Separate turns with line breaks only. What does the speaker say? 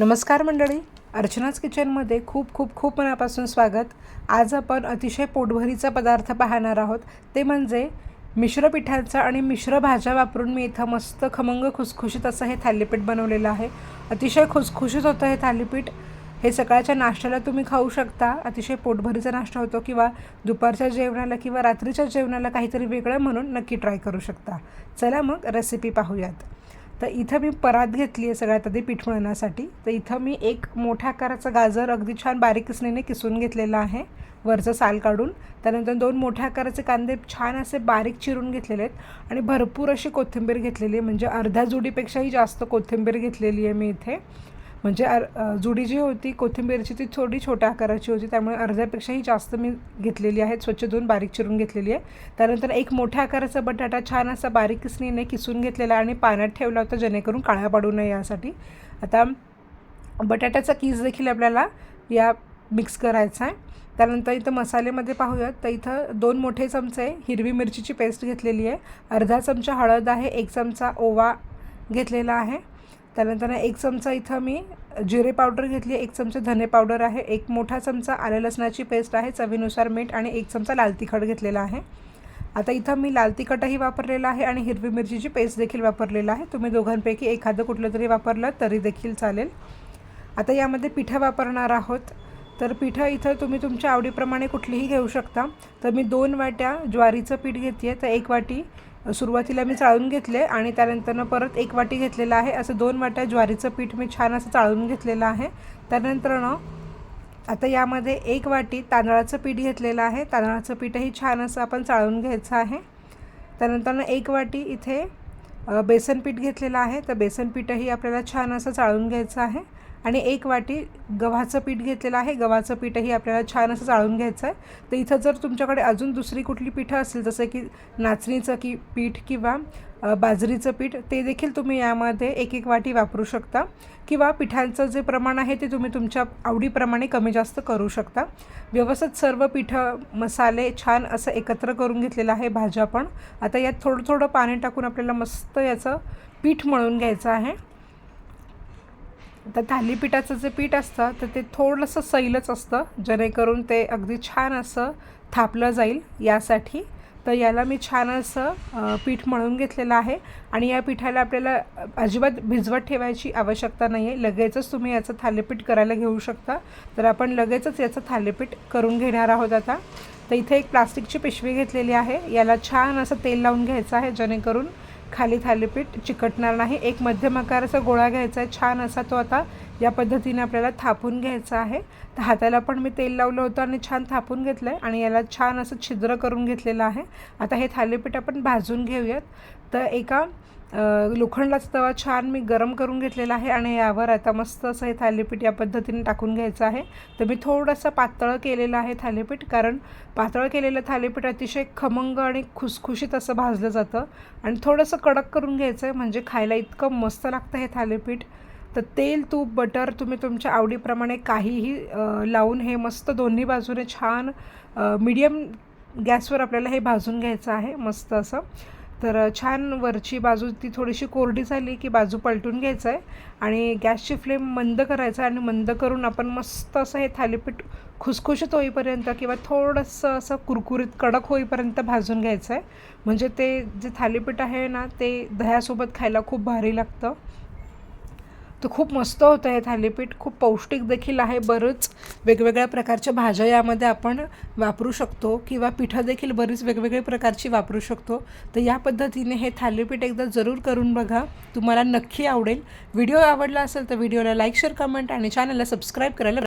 नमस्कार मंडळी. अर्चनाच किचनमध्ये खूप खूप खूप मनापासून स्वागत. आज आपण अतिशय पोटभरीचा पदार्थ पाहणार आहोत. ते म्हणजे मिश्र पिठाचा आणि मिश्र भाज्या वापरून मी इथं मस्त खमंग खुसखुशीत असं हे थालीपीठ बनवलेलं आहे. अतिशय खुसखुशीत होतं हे थालीपीठ. हे सकाळच्या नाश्त्याला तुम्ही खाऊ शकता. अतिशय पोटभरीचा नाश्ता होतो किंवा दुपारच्या जेवणाला किंवा रात्रीच्या जेवणाला काहीतरी वेगळं म्हणून नक्की ट्राय करू शकता. चला मग रेसिपी पाहूयात. तर इथं मी परात घेतली आहे सगळ्यात आधी पीठ मळण्यासाठी. तर इथं मी एक मोठ्या आकाराचं गाजर अगदी छान बारीक किसणीने किसून घेतलेलं आहे वरचं साल काढून. त्यानंतर दोन मोठ्या आकाराचे कांदे छान असे बारीक चिरून घेतलेले आहेत आणि भरपूर अशी कोथिंबीर घेतलेली आहे. म्हणजे अर्ध्या जुडीपेक्षाही जास्त कोथिंबीर घेतलेली आहे मी इथे. म्हणजे अर जुडी जी होती कोथिंबीरची ती थोडी छोट्या आकाराची होती. त्यामुळे अर्ध्यापेक्षाही जास्त मी घेतलेली आहे. स्वच्छ धुवून बारीक चिरून घेतलेली आहे. त्यानंतर एक मोठ्या आकाराचा बटाटा छान असा बारीक किसणीने किसून घेतलेला आणि पाण्यात ठेवला होता जेणेकरून काळ्या पडू नये यासाठी. आता बटाट्याचा किस देखील आपल्याला या मिक्स करायचा आहे. त्यानंतर इथं मसालेमध्ये पाहूयात. तर इथं दोन मोठे चमचे हिरवी मिरचीची पेस्ट घेतलेली आहे. अर्धा चमचा हळद आहे एक चमचा ओवा घेतलेला आहे. त्यानंतर एक चमचा इथं मी जिरे पावडर घेतली आहे एक चमचा धने पावडर आहे एक मोठा चमचा आले लसणाची पेस्ट आहे चवीनुसार मीठ आणि एक चमचा लाल तिखट घेतलेला आहे. आता इथं मी लाल तिखटही वापरलेलं आहे आणि हिरवी मिरचीची पेस्ट देखील वापरलेलं आहे. तुम्ही दोघांपैकी एखादं कुठलं तरी वापरलं तरी देखील चालेल. आता यामध्ये पिठं वापरणार आहोत. तर पिठं इथं तुम्ही तुमच्या आवडीप्रमाणे कुठलीही घेऊ शकता. तर मी दोन वाट्या ज्वारीचं पीठ घेते आहे. तर एक वाटी सुरुवातीला मी चाळून घेतले आणि त्यानंतरनं परत एक वाटी घेतलेलं आहे. असं दोन वाट्या ज्वारीचं पीठ मी छान असं चाळून घेतलेलं आहे. त्यानंतरनं आता यामध्ये एक वाटी तांदळाचं पीठ घेतलेलं आहे. तांदळाचं पीठही छान असं आपण चाळून घ्यायचं आहे. त्यानंतरनं एक वाटी इथे बेसन पीठ घेतलेलं आहे. तर बेसन पीठही आपल्याला छान असं चाळून घ्यायचं आहे. आणि एक वाटी गव्हाचं पीठ घेतलेलं आहे. गव्हाचं पीठही आपल्याला छान असं चाळून घ्यायचं आहे. तर इथं जर तुमच्याकडे अजून दुसरी कुठली पिठं असेल जसं की नाचणीचं की पीठ किंवा बाजरीचं पीठ ते देखील तुम्ही यामध्ये एक एक वाटी वापरू शकता. किंवा पिठांचं जे प्रमाण आहे ते तुम्ही तुमच्या आवडीप्रमाणे कमी जास्त करू शकता. व्यवस्थित सर्व पिठं मसाले छान असं एकत्र करून घेतलेलं आहे भाज्या पण. आता यात थोडं थोडं पाणी टाकून आपल्याला मस्त याचं पीठ मळून घ्यायचं आहे. तर थालीपीठाचं जे पीठ असतं तर ते थोडंसं सैलच असतं. जेणेकरून ते अगदी छान असं थापलं जाईल यासाठी. तर याला मी छान असं पीठ मळून घेतलेलं आहे. आणि या पिठाला आपल्याला अजिबात भिजवत ठेवायची आवश्यकता नाही आहे लगेचच तुम्ही याचं थालीपीठ करायला घेऊ शकता. तर आपण लगेचच याचं थालीपीठ करून घेणार आहोत आता. तर इथे एक प्लास्टिकची पिशवी घेतलेली आहे. याला छान असं तेल लावून घ्यायचं आहे जेणेकरून खाली थालीपीठ चिकटणार नाही. एक मध्यम आकाराचा गोळा घ्यायचा आहे. छान असा तो आता या पद्धतीने आपल्याला थापून घ्यायचा आहे. तर हाताला पण मी तेल लावलं होतं आणि छान थापून घेतलं आहे आणि याला छान असं छिद्र करून घेतलेलं आहे. आता हे थालीपीठ आपण भाजून घेऊयात. तर एका लोखंडाचा तवा छान मी गरम करून घेतलेला आहे आणि यावर आता मस्त असं हे थालीपीठ या पद्धतीने टाकून घ्यायचं आहे. तर मी थोडंसं पातळ केलेलं आहे थालीपीठ कारण पातळ केलेलं थालीपीठ अतिशय खमंग आणि खुसखुशीत असं भाजलं जातं. आणि थोडंसं कडक करून घ्यायचं आहे म्हणजे खायला इतकं मस्त लागतं हे थालीपीठ. तर तेल तूप बटर तुम्ही तुमच्या आवडीप्रमाणे काहीही लावून हे मस्त दोन्ही बाजूने छान मीडियम गॅसवर आपल्याला हे भाजून घ्यायचं आहे मस्त असं. तर छान वरची बाजू ती थोडीशी कोरडी झाली की बाजू पलटून घ्यायचं आहे आणि गॅसची फ्लेम मंद करायचा आणि मंद करून आपण मस्त असं हे थालीपीठ खुसखुशीत होईपर्यंत किंवा थोडंसं असं कुरकुरीत कडक होईपर्यंत भाजून घ्यायचं आहे म्हणजे ते जे थालीपीठ आहे ना ते दह्यासोबत खायला खूप भारी लागतं. तर खूप मस्त होतं हे थालीपीठ. खूप पौष्टिक देखील आहे बरंच वेगवेगळ्या प्रकारच्या भाज्या यामध्ये आपण वापरू शकतो किंवा पिठं देखील बरीच वेगवेगळ्या प्रकारची वापरू शकतो. तर या पद्धतीने हे थालीपीठ एकदा जरूर करून बघा तुम्हाला नक्की आवडेल. व्हिडिओ आवडला असेल तर व्हिडिओला लाईक शेअर कमेंट आणि चॅनलला सबस्क्राईब करायला